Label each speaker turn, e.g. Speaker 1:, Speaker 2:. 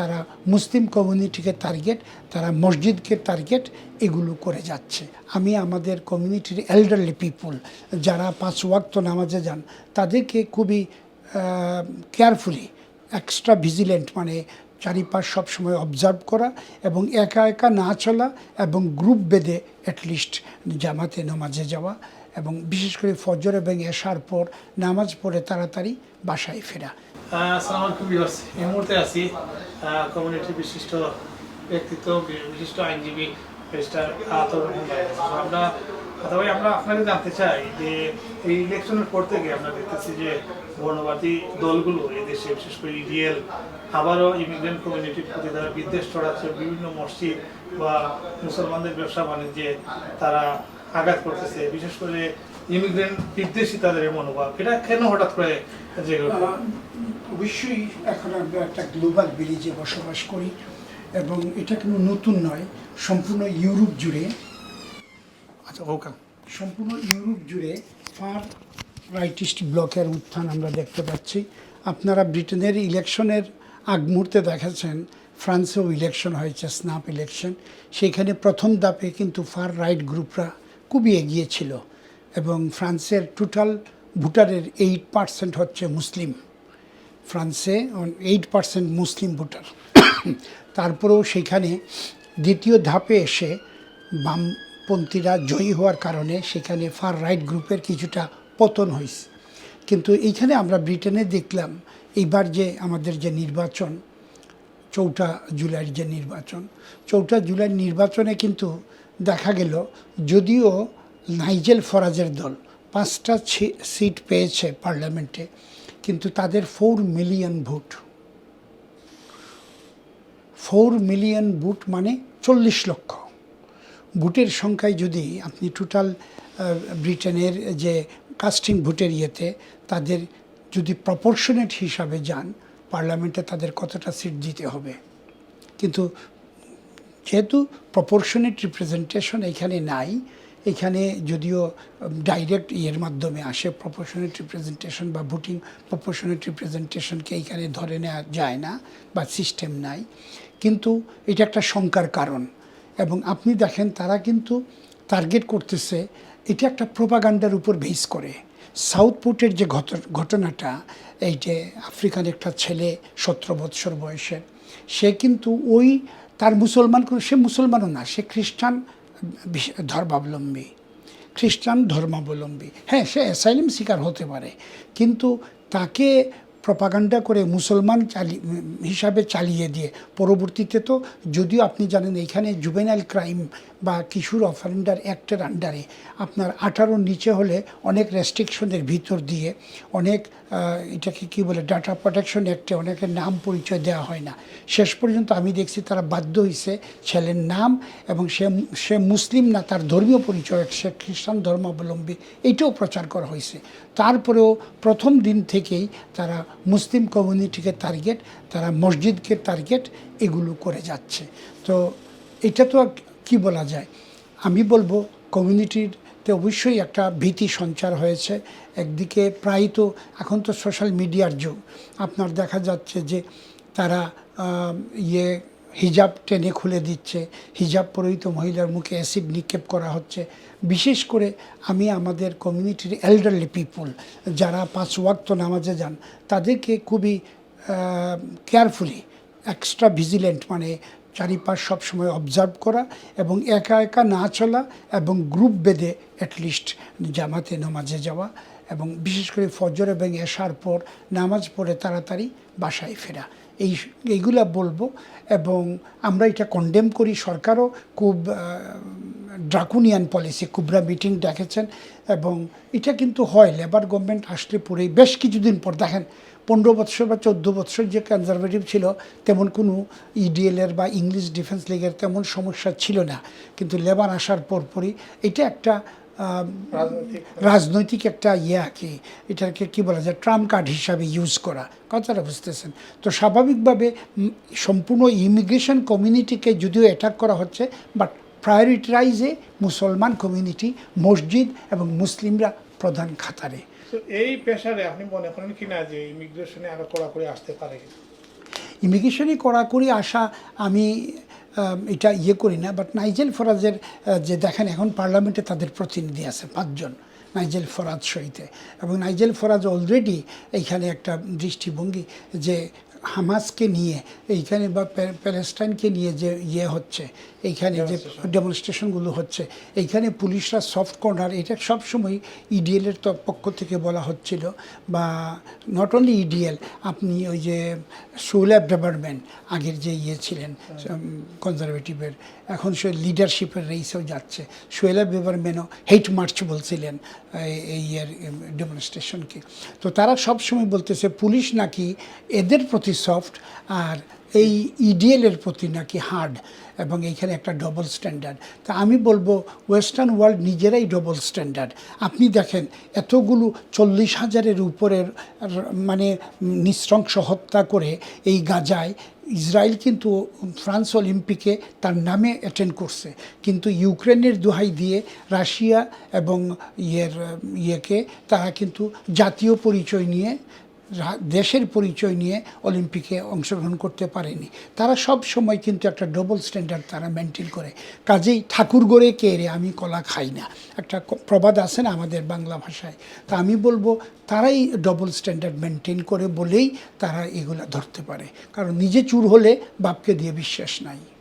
Speaker 1: তারা মুসলিম কমিউনিটিকে টার্গেট তারা মসজিদকে টার্গেট এগুলো করে যাচ্ছে। আমি আমাদের কমিউনিটির এল্ডারলি পিপুল যারা পাঁচ ওয়াক্ত নামাজে যান, তাদেরকে খুবই কেয়ারফুলি এক্সট্রা ভিজিলেন্ট মানে চারিপাশ সবসময় অবজার্ভ করা এবং একা একা না চলা এবং গ্রুপ বেঁধে অ্যাটলিস্ট জামাতে নামাজে যাওয়া। এবং বিশেষ করে ফজর এবং এশার পর নামাজ পড়ে তাড়াতাড়ি বাসায় ফেরা।
Speaker 2: এই মুহূর্তে আছি কমিউনিটির বিশিষ্ট ব্যক্তিত্ব বিশিষ্ট আইনজীবী আমরা কথা আমরা আপনাকে জানতে চাই যে এই ইলেকশনের পর থেকে আমরা দেখতেছি যে বর্ণবাদী দলগুলো এই দেশে, বিশেষ করে ইডিএল আবারও ইমিগ্রেন্ট কমিউনিটির প্রতি তারা বিদ্বেষ ছড়াচ্ছে। বিভিন্ন মসজিদ বা মুসলমানদের ব্যবসা বাণিজ্যে তারা আঘাত করতেছে বিশেষ করে ইমিগ্রেন্ট বিদ্বেষী তাদের মনোভাব। এটা কেন হঠাৎ করে যে?
Speaker 1: অবশ্যই এখন আমরা একটা গ্লোবাল ভিলেজে বসবাস করি এবং এটা কোনো নতুন নয় সম্পূর্ণ ইউরোপ জুড়ে।
Speaker 2: আচ্ছা ওকে
Speaker 1: সম্পূর্ণ ইউরোপ জুড়ে ফার রাইটিস্ট ব্লকের উত্থান আমরা দেখতে পাচ্ছি। আপনারা ব্রিটেনের ইলেকশনের আগ মুহূর্তে দেখেছেন ফ্রান্সেও ইলেকশন হয়েছে স্নাপ ইলেকশন। সেখানে প্রথম দাপে কিন্তু ফার রাইট গ্রুপরা খুবই এগিয়ে ছিল এবং ফ্রান্সের টোটাল ভোটারের এইট পার্সেন্ট হচ্ছে মুসলিম। ফ্রান্সে এইট পার্সেন্ট মুসলিম ভোটার। তারপরেও সেখানে দ্বিতীয় ধাপে এসে বামপন্থীরা জয়ী হওয়ার কারণে সেখানে ফার রাইট গ্রুপের কিছুটা পতন হয়েছে। কিন্তু এইখানে আমরা ব্রিটেনে দেখলাম, এইবার যে আমাদের যে নির্বাচন, চৌঠা জুলাইয়ের যে নির্বাচন, চৌঠা জুলাইয়ের নির্বাচনে কিন্তু দেখা গেল যদিও নাইজেল ফরাজের দল পাঁচটা সিট পেয়েছে পার্লামেন্টে, কিন্তু তাদের four million vote. Four million vote মানে চল্লিশ লক্ষ। ভোটের সংখ্যায় যদি আপনি টোটাল ব্রিটেনের যে কাস্টিং ভোটের ইয়েতে তাদের যদি প্রপোর্শনেট হিসাবে যান, পার্লামেন্টে তাদের কতটা সিট দিতে হবে। কিন্তু যেহেতু প্রপোর্শনেট রিপ্রেজেন্টেশন এখানে নাই, এখানে যদিও ডাইরেক্ট ইয়ের মাধ্যমে আসে প্রপোর্শনেট রিপ্রেজেন্টেশন বা ভোটিং প্রপোর্শনেট রিপ্রেজেন্টেশনকে এখানে ধরে নেওয়া যায় না বা সিস্টেম নাই। কিন্তু এটা একটা শঙ্কার কারণ। এবং আপনি দেখেন তারা কিন্তু টার্গেট করতেছে, এটা একটা প্রোপাগান্ডার উপর বেস করে। সাউথ পোর্টের যে ঘট- ঘটনাটা, এই যে আফ্রিকান একটা ছেলে, সতেরো বৎসর বয়সের সে কিন্তু ওই তার মুসলমান সে মুসলমানও না, সে খ্রিস্টান ধর্মাবলম্বী খ্রিস্টান ধর্মাবলম্বী। হ্যাঁ সে অ্যাসাইলিম শিকার হতে পারে, কিন্তু তাকে প্রপাগান্ডা করে মুসলমান চালি, হিসাবে চালিয়ে দিয়ে, পরবর্তীতে তো যদিও আপনি জানেন এইখানে জুবেনাইল ক্রাইম বা কিশোর অফেন্ডার অ্যাক্টের আন্ডারে আপনার আঠারোর নিচে হলে অনেক রেস্ট্রিকশনের ভিতর দিয়ে অনেক এটাকে কি বলে ডাটা প্রোটেকশন অ্যাক্টে অনেকের নাম পরিচয় দেওয়া হয় না। শেষ পর্যন্ত আমি দেখছি তারা বাধ্য হয়েছে ছেলের নাম এবং সে সে মুসলিম না, তার ধর্মীয় পরিচয়, সে খ্রিস্টান ধর্মাবলম্বী, এইটাও প্রচার করা হয়েছে তারপরেও প্রথম দিন থেকেই তারা মুসলিম কমিউনিটিকে টার্গেট তারা মসজিদকে টার্গেট এগুলো করে যাচ্ছে। তো এটা তো কি বলা যায়? আমি বলব কমিউনিটিতে অবশ্যই একটা ভীতি সঞ্চার হয়েছে। একদিকে প্রায় তো এখন তো সোশ্যাল মিডিয়ার যুগ। আপনার দেখা যাচ্ছে যে তারা ইয়ে হিজাব টেনে খুলে দিচ্ছে। হিজাব পরিহিত মহিলার মুখে অ্যাসিড নিক্ষেপ করা হচ্ছে। বিশেষ করে আমি আমাদের কমিউনিটির এল্ডারলি পিপুল যারা পাঁচ ওয়াক্ত নামাজে যান, তাদেরকে খুবই কেয়ারফুলি এক্সট্রা ভিজিলেন্ট মানে চারিপাশ সবসময় অবজার্ভ করা এবং একা একা না চলা এবং গ্রুপ বেঁধে অ্যাটলিস্ট জামাতে, নামাজে যাওয়া এবং বিশেষ করে ফজর এবং এসার পর নামাজ পড়ে তাড়াতাড়ি বাসায় ফেরা। এই, এইগুলা বলব এবং আমরা এটা কন্ডেম করি সরকারও খুব ড্রাকুনিয়ান পলিসি কুবরা মিটিং ডেকেছেন এবং এটা কিন্তু হয় লেবার গভর্নমেন্ট আসলে পরেই বেশ কিছুদিন পর দেখেন পনেরো বৎসর বা চোদ্দ বৎসর যে কনজারভেটিভ ছিল তেমন কোনো ইডিএলের বা ইংলিশ ডিফেন্স লিগের তেমন সমস্যা ছিল না। কিন্তু লেবার আসার পরপরই এটা একটা
Speaker 2: রাজনৈতিক
Speaker 1: রাজনৈতিক একটা ইয়ে কি এটাকে কী বলা যায় ট্রাম্প কার্ড হিসাবে ইউজ করা। কথাটা বুঝতেছেন। তো স্বাভাবিকভাবে সম্পূর্ণ ইমিগ্রেশন কমিউনিটিকে যদিও অ্যাটাক করা হচ্ছে বাট প্রায়োরিটাইজে মুসলমান কমিউনিটি মসজিদ এবং মুসলিমরা প্রধান খাতারে।
Speaker 2: এই পেশারে আপনি মনে করেন কিনা যে ইমিগ্রেশনে আরও কড়াকড়ি আসতে পারে?
Speaker 1: ইমিগ্রেশনে কড়াকড়ি আসা আমি এটা ইয়ে করি না বাট নাইজেল ফরাজের যে দেখেন এখন পার্লামেন্টে তাদের প্রতিনিধি আছে পাঁচজন নাইজেল ফরাজ সহিতে। এবং নাইজেল ফরাজ অলরেডি এইখানে একটা দৃষ্টিভঙ্গি যে হামাসকে নিয়ে এইখানে বা প্যা- প্যালেস্টাইনকে নিয়ে যে ইয়ে হচ্ছে এইখানে যে ডেমনস্ট্রেশনগুলো হচ্ছে এইখানে পুলিশরা সফট কর্নার এটা সবসময় ইডিএলের তো পক্ষ থেকে বলা হচ্ছিল বা নট অনলি ইডিএল আপনি ওই যে সোল্যাব ডেভেলপমেন্ট আগের যে ইয়ে ছিলেন কনজারভেটিভের এখন সে লিডারশিপের রেসেও যাচ্ছে। সোয়েলা বেবারম্যানও হেট মার্চ বলছিলেন এই- এই ইয়ের ডেমনস্ট্রেশনকে তো তারা সবসময় বলতেছে পুলিশ নাকি এদের প্রতি সফট আর এই ইডিএলের প্রতি নাকি হার্ড এবং এইখানে একটা ডবল স্ট্যান্ডার্ড তা আমি বলব ওয়েস্টার্ন ওয়ার্ল্ড নিজেরাই ডবল স্ট্যান্ডার্ড আপনি দেখেন, এতগুলো চল্লিশ হাজারের উপরের মানে নৃশংস হত্যা করে এই গাজায় ইসরায়েল কিন্তু ফ্রান্স অলিম্পিকে তার নামে অ্যাটেন্ড করছে। কিন্তু ইউক্রেনের দোহাই দিয়ে রাশিয়া এবং ইয়ের, ইয়েকে তারা কিন্তু জাতীয় পরিচয় নিয়ে দেশের পরিচয় নিয়ে অলিম্পিকে অংশগ্রহণ করতে পারেনি। তারা সব সময় কিন্তু একটা ডবল স্ট্যান্ডার্ড তারা মেনটেন করে। কাজেই ঠাকুর গড়ে কে রে? আমি কলা খাই না। একটা প্রবাদ আছে না আমাদের বাংলা ভাষায়? তা আমি বলব, তারাই ডবল স্ট্যান্ডার্ড মেনটেন করে বলেই তারা এগুলো ধরতে পারে। কারণ নিজে চুর হলে বাপকে দিয়ে বিশ্বাস নাই।